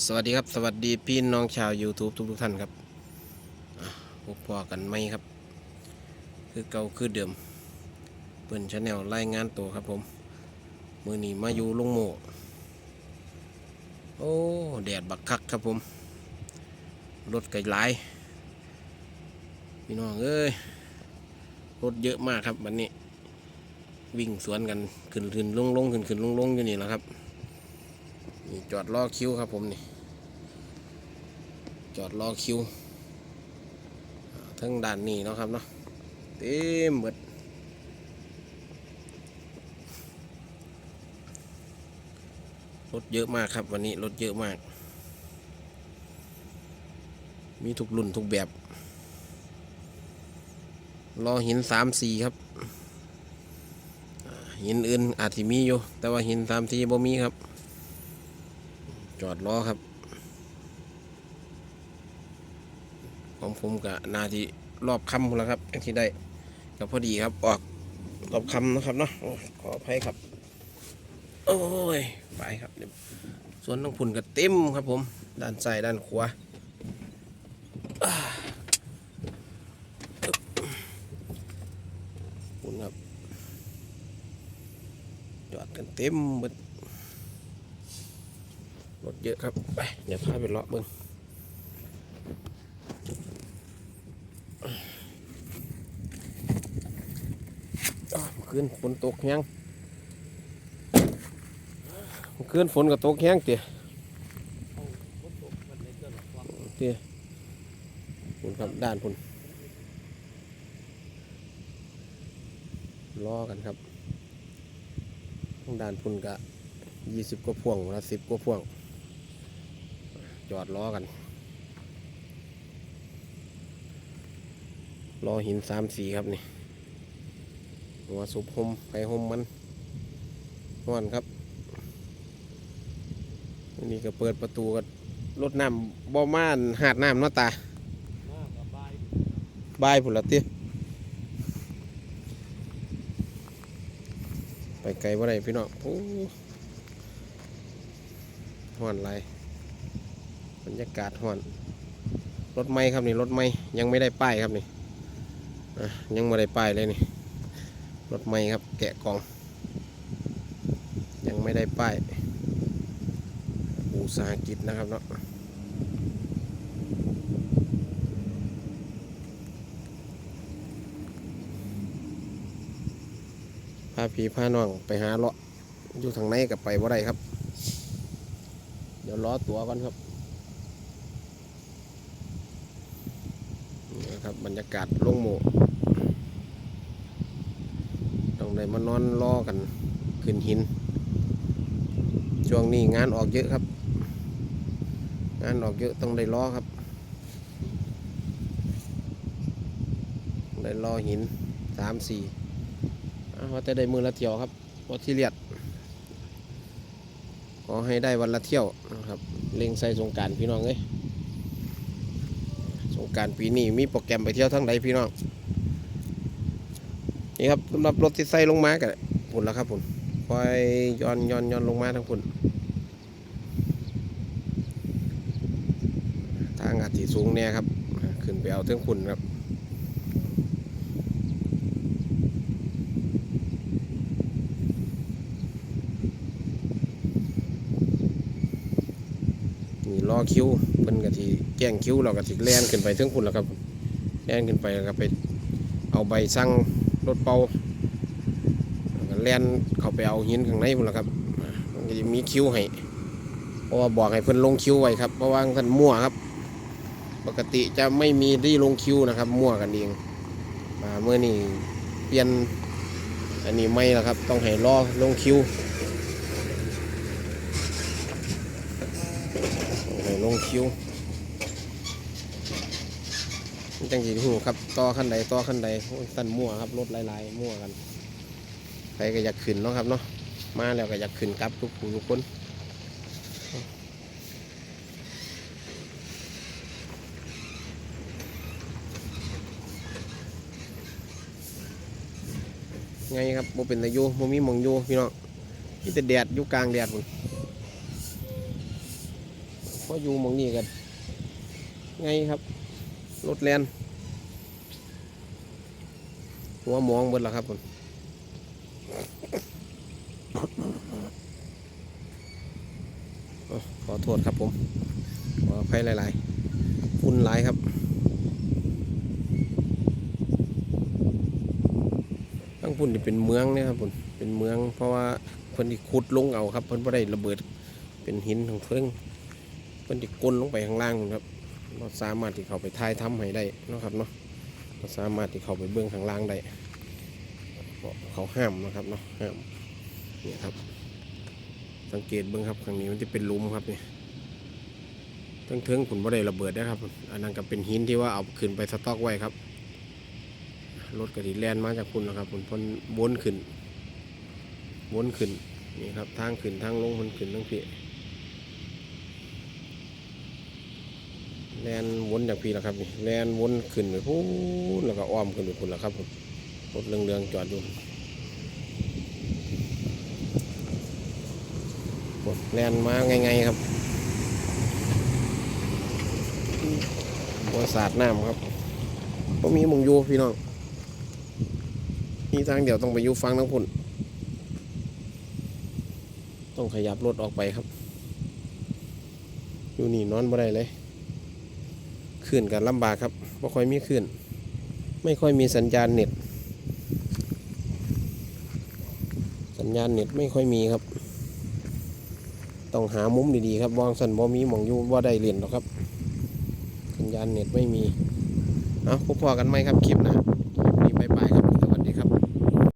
สวัสดีครับ สวัสดีพี่น้องชาว YouTube ทุกทุกๆท่านครับพบพอกันไหมครับ คือเก่าคือเดิมเปิ่นชาแนลรายงานตัวครับผม มือนีมาอยู่ลงโมโอ้ แดดบักคักครับผม รถไกลหลาย พี่น้องเอ้ย รถเยอะมากครับวันนี้ วิ่งสวนกันขึ้นขึ้นลงลงขึ้นขึ้นลงลงอยู่นี่แหละครับ นี่จอดรอคิวครับผมนี่ จอดรอคิวทั้งด้านนี้เนาะครับเนาะเต็มหมดรถเยอะมากครับวันนี้รถเยอะมาก มีทุกรุ่นทุกแบบรอหินสามสี่ครับ หินอื่นอาจจะมีอยู่ แต่ว่าหินสามสี่บ่มีครับ จอดล้อครับของผมกับนาทีรอบคำแล้วครับย่างที่ได้ก็พอดีครับออกรอบคำนะครับเนาะขออภัยครับ โอ้ยไปครับเดี๋ยวส่วนน้องพุ่นก็เต็มครับผม ด้านซ้ายด้านขวาพุ่นครับจอดกันเต็มหมด รถเยอะครับไปเดี๋ยวพาไปเลาะเบิ้งอ้นฝนตกแห้งเมื่อคืนฝนก็ตกแห้งเตี๋ยเตี๋ยพุ่นครับด้านพุ่นล้อกันครับด้านพุ่นกะยี่สิบกว่าพวงละสิบกว่าพวง จอดล้อกันรอหินสามสีครับนี่หัวสุบหมไปหมมันนอนครับอันนี่ก็เปิดประตูก็รถน้ำบ่อม่านหาดน้ำเนาตาบายผุนละเตี้ยไปไกลบ่ได้พี่น้องโอ้ห่อนไร รรยากาศห่อนรถไม่ครับนี่รถไม่ยังไม่ได้ป้ายครับนี่ยังไม่ได้ป้ายเลยนี่รถไม่ครับแกะกล่อง ยังไม่ได้ป้ายอุตสาหกิจนะครับเนาะพาผีพาน้องไปหาเลาะอยู่ทางในกับไปว่าไรครับ เดี๋ยวล้อตัวก่อนครับ นะครับบรรยากาศโล่งโมต้องได้มานอนรอกันขึ้นหิน ช่วงนี้งานออกเยอะครับ งานออกเยอะต้องได้ล้อครับ ได้ล้อหินสามสี่ว่าจะได้มือละเที่ยวครับวัที่เลียดขอให้ได้วันละเที่ยวนะครับ เล็งใส่สงการพี่น้องเอ้ย สงการปีนี้มีโปรแกรมไปเที่ยวทั้งใดพี่น้องนี่ครับสำหรับรถที่ใส่ลงมากันผุนแล้วครับผุนคอยย้อนย้อนย้อนลงมาทั้งผุนทางอาจสีสูงเนี่ยครับ ขึ้นไปเอาเทิงคุณนครับ นี่ รอคิ้วเพิ่นกะทิแจ้งคิ้วเรากะทิแล่นขึ้นไปถึงคุณแล้วครับแล่นขึ้นไปแล้วก็ไปเอาใบสั่งรถเป่าแล่นเข้าไปเอาหินข้างในพุ่นแล้วครับมันก็จะมีคิ้วให้เพราะว่าบอกให้เพิ่นลงคิ้วไว้ครับเพราะว่าท่านมั่วครับ ปกติจะไม่มีที่ลงคิ้วนะครับ มั่วกันเองมาเมื่อนี้เปลี่ยนอันนี้ไม่แล้วครับ ต้องให้รอลงคิ้ว โอ้ ลงคิ้วจังสีหูครับต่อขั้นใดต่อขั้นใดสั้นมั่วครับรถหลายๆมั่วกันใครก็อยากขึ้นเนาะครับเนาะมาแล้วก็อยากขึ้นครับทุกผู้ทุกคนไงครับโมเป็นตะยูโมมีมองยูพี่น้องนี่แต่แดดอยู่กลางแดดพุ่นฝ นออยู่มองนี้กันไงครับ รถแลนหัวมองเบิดแล้วครับผมขอโทษครับผม ขออภัยหลายๆฝุ่นหลายครับทั้งพุ่นนี่เป็นเมืองเนี่ยครับผมเป็นเมืองเพราะว่าเพิ่นที่ขุดลงเอาครับ เพิ่นบ่ได้ระเบิดเป็นหินทั้งเพิ่ง พิ่นที่กลนลงไปข้างล่างนะครับเราสามารถที่เขาไปทายถ้ำให้ได้นะครับเนาะเราสามารถที่เขาไปเบื้องข้างล่างได้เขาห้ามนะครับเนาะห้ามนี่ครับ สังเกตเบื้องครับข้างนี้มันจะเป็นลุมครับนี่ทั้งเทิงๆคุณบ่ได้ระเบิดนะครับ อันนั้นก็เป็นหินที่ว่าเอาขึ้นไปสต็อกไว้ครับรถกระถิแลนมาจากคุณนะครับคุณพ่นวนขึ้นวนขึ้นนี่ครับทางขึ้นทางลงมันขึ้นทั้งพี่ แลนวนจากพี่แล้วครับนี่แลนวนขึ้นไปพูนแล้วก็อ้อมขึ้นไปคุณแล้วครับผมรถเรืองๆจอดอยู่กดแลนมาไงๆครับบริษัทน้ำครับก็มีมงยูพี่น้องมีทางเดี๋ยวต้องไปยุฟังทั้งพุ่นต้องขยับรถออกไปครับ อยู่นี่นอนบ่ได้เลย ขึ้นกันลำบากครับบ่ค่อยมีขึ้น ไม่ค่อยมีสัญญาณเน็ต สัญญาณเน็ตไม่ค่อยมีครับ ต้องหามุมดีๆครับวางสันบ่มีมองยู่บ่ได้เรียนหรอกครับ สัญญาณเน็ตไม่มี เอาพบพอกันไหมครับคลิปนะคลิปนี้บายบายครับ